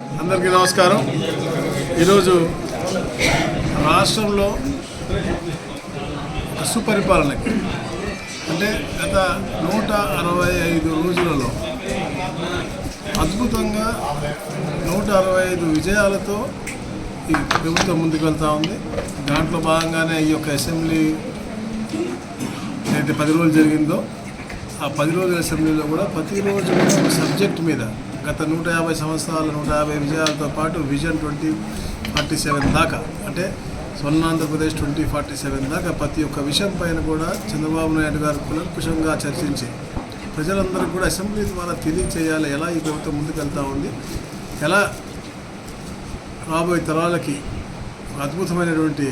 అందరికీ నమస్కారం. ఈరోజు రాష్ట్రంలో సుపరిపాలనకి అంటే గత నూట అరవై ఐదు రోజులలో అద్భుతంగా నూట అరవై ఐదు విజయాలతో ఈ ప్రభుత్వం ముందుకు వెళ్తూ ఉంది. దాంట్లో భాగంగానే ఈ యొక్క అసెంబ్లీ అయితే పది రోజులు జరిగిందో ఆ పది రోజుల అసెంబ్లీలో కూడా ప్రతిరోజు సబ్జెక్ట్ మీద గత నూట యాభై సంవత్సరాల నూట యాభై విజయాలతో పాటు విజన్ ట్వంటీ ఫార్టీ సెవెన్ దాకా అంటే Swarna Andhra Pradesh twenty forty seven దాకా ప్రతి ఒక్క విషయం పైన కూడా చంద్రబాబు నాయుడు గారు కులంకుశంగా చర్చించి ప్రజలందరికీ కూడా అసెంబ్లీ ద్వారా తెలియచేయాలి ఎలా ఈ ప్రభుత్వం ముందుకెళ్తా ఉంది ఎలా రాబోయే తరాలకి అద్భుతమైనటువంటి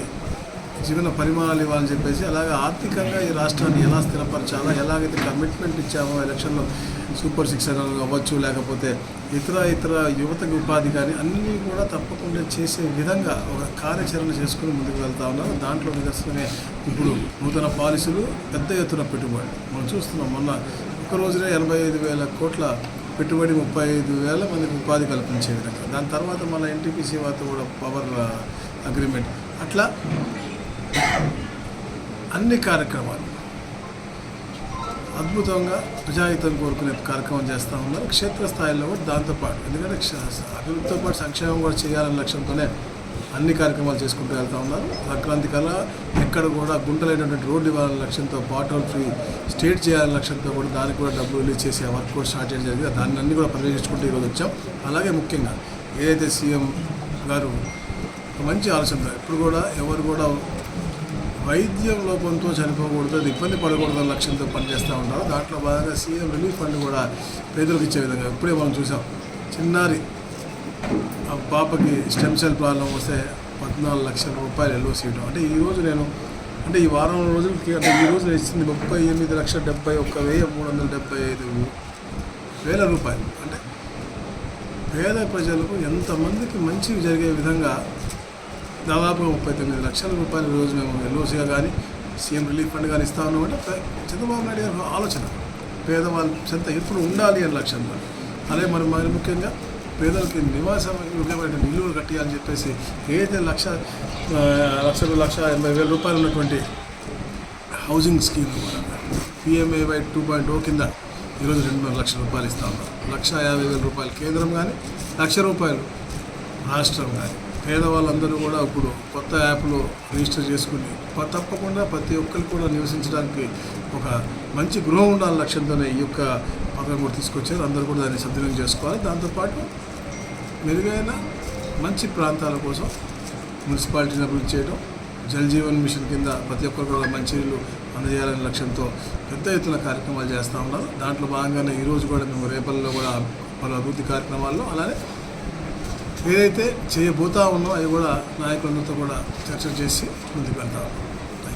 జీవన పరిమాణాలు ఇవ్వాలని చెప్పేసి అలాగే ఆర్థికంగా ఈ రాష్ట్రాన్ని ఎలా స్థిరపరచాలో ఎలాగైతే కమిట్మెంట్ ఇచ్చామో ఎలక్షన్లో సూపర్ సిక్స్ అవ్వచ్చు లేకపోతే ఇతర ఇతర యువతకు ఉపాధి కానీ అన్నీ కూడా తప్పకుండా చేసే విధంగా ఒక కార్యాచరణ చేసుకుని ముందుకు వెళ్తా ఉన్నారు. దాంట్లో నిదర్శనమే ఇప్పుడు నూతన పాలసీలు పెద్ద ఎత్తున పెట్టుబడి. మనం చూస్తున్నాం మొన్న ఒక రోజునే ఎనభై ఐదు వేల కోట్ల పెట్టుబడి ముప్పై ఐదు వేల మందికి ఉపాధి కల్పించే విధంగా. దాని తర్వాత మన ఎన్టీపీసీ వారితో కూడా పవర్ అగ్రిమెంట్ uh, అట్లా అన్ని కార్యక్రమాలు అద్భుతంగా ప్రజాహితం కోరుకునే కార్యక్రమం చేస్తూ ఉన్నారు. క్షేత్రస్థాయిలో కూడా దాంతోపాటు ఎందుకంటే క్ష- అభివృద్ధితో పాటు సంక్షేమం కూడా చేయాలనే లక్ష్యంతోనే అన్ని కార్యక్రమాలు చేసుకుంటూ వెళ్తూ ఉన్నారు. సంక్రాంతి కల్లా ఎక్కడ కూడా గుంటలైనటువంటి రోడ్డు ఇవ్వాలనే లక్ష్యంతో బాటల్ ఫ్రీ స్టేట్ చేయాలనే లక్ష్యంతో కూడా దానికి కూడా డబ్బులు రిలీజ్ చేసే వర్క్ కూడా స్టార్ట్ చేయడం జరిగింది. దాన్ని అన్ని కూడా పర్యవేక్షించుకుంటూ ఈరోజు వచ్చాం. అలాగే ముఖ్యంగా ఏదైతే సీఎం గారు మంచి ఆలోచన ఇప్పుడు కూడా ఎవరు కూడా వైద్యం లోపంతో చనిపోకూడదు అది ఇబ్బంది పడకూడదు అన్న లక్ష్యంతో పనిచేస్తూ ఉన్నారు దాంట్లో భాగంగా సీఎం రిలీఫ్ ఫండ్ కూడా పేదలకు ఇచ్చే విధంగా ఇప్పుడే మనం చూసాం. చిన్నారి ఆ పాపకి స్టెమ్ సెల్ ప్రాబ్లం వస్తే పద్నాలుగు లక్షల రూపాయలు ఎల్ఓసి ఇవ్వడం అంటే ఈరోజు నేను అంటే ఈ వారం రోజులకి అంటే ఈ రోజు ఇచ్చింది ముప్పై ఎనిమిది లక్షల డెబ్బై ఒక్క వెయ్యి మూడు వందల డెబ్బై ఐదు వేల రూపాయలు. అంటే పేద ప్రజలకు ఎంతమందికి మంచి జరిగే విధంగా దాదాపుగా ముప్పై తొమ్మిది లక్షల రూపాయలు రోజు మేము ఎల్ఓసీగా కానీ సీఎం రిలీఫ్ ఫండ్ కానీ ఇస్తా ఉన్నామంటే అంటే చంద్రబాబు నాయుడు గారి ఆలోచన. పేదవాళ్ళ చెంత ఎప్పుడు ఉండాలి అనే లక్ష్యంలో అలాగే మరి మరి ముఖ్యంగా పేదలకి నివాసం యోగ్యమైన ఇల్లులు కట్టియాలని చెప్పేసి ఏదైతే లక్ష లక్ష లక్ష ఎనభై వేల రూపాయలు ఉన్నటువంటి housing scheme PMAY two point o కింద ఈరోజు రెండున్నర లక్షల రూపాయలు ఇస్తా ఉన్నారు. లక్ష యాభై వేల రూపాయలు కేంద్రం కానీ లక్ష రూపాయలు రాష్ట్రం కానీ. పేదవాళ్ళందరూ కూడా ఇప్పుడు కొత్త యాప్లో రిజిస్టర్ చేసుకుని తప్పకుండా ప్రతి ఒక్కరు కూడా నివసించడానికి ఒక మంచి గృహం ఉండాలని లక్ష్యంతోనే ఈ యొక్క పథకం కూడా తీసుకొచ్చారు. అందరూ కూడా దాన్ని సద్వినియోగం చేసుకోవాలి. దాంతోపాటు మెరుగైన మంచి ప్రాంతాల కోసం మున్సిపాలిటీని అభివృద్ధి చేయడం జల్ జీవన్ మిషన్ కింద ప్రతి ఒక్కరు కూడా మంచినీళ్ళు అందజేయాలనే లక్ష్యంతో పెద్ద ఎత్తున కార్యక్రమాలు చేస్తూ ఉన్నారు. దాంట్లో భాగంగానే ఈరోజు కూడా మేము రేపల్లో కూడా పలు అభివృద్ధి కార్యక్రమాల్లో అలానే ఏదైతే చేయబోతా ఉన్నో అవి కూడా నాయకులందరితో కూడా చర్చ చేసి ముందుకు వెళ్తాం.